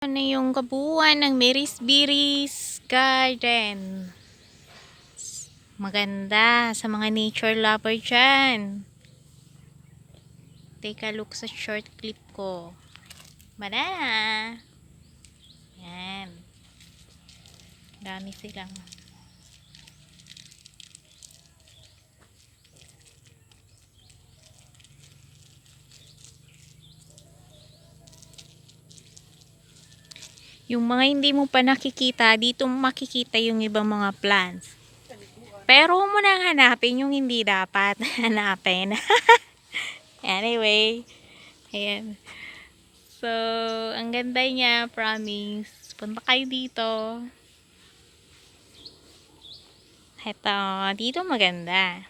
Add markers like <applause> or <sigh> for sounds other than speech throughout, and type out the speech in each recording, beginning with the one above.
Ano yung kabuuan ng Mary's Berries Garden. Maganda sa mga nature lover dyan. Take a look sa short clip ko. Banana! Yan. Dami silang. Yung mga hindi mo pa nakikita, dito makikita yung ibang mga plants. Pero huwag mo nang hanapin yung hindi dapat <laughs> hanapin. <laughs> anyway, ayan. So, ang ganda niya, promise. Punta kayo dito. Ito, dito maganda.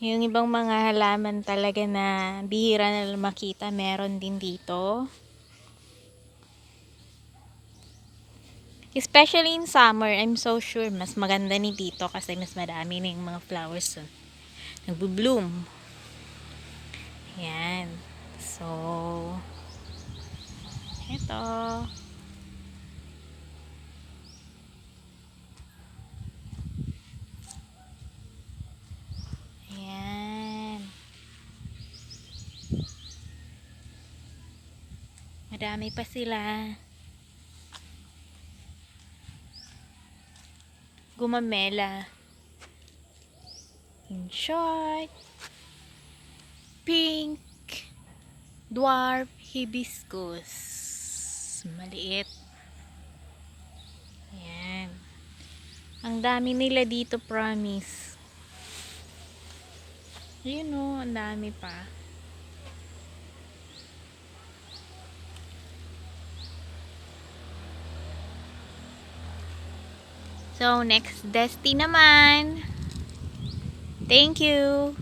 Yung ibang mga halaman talaga na bihira na makita, meron din dito. Especially in summer, I'm so sure mas maganda ni dito kasi mas madami na yung mga flowers uh, nagbo-bloom. Yan. So, eto. Ayan. Madami pa sila. Gumamela. In short, pink, dwarf hibiscus. Maliit. Ayan. Ang dami nila dito, promise. Yun o, ang dami pa. So, next Desti naman. Thank you.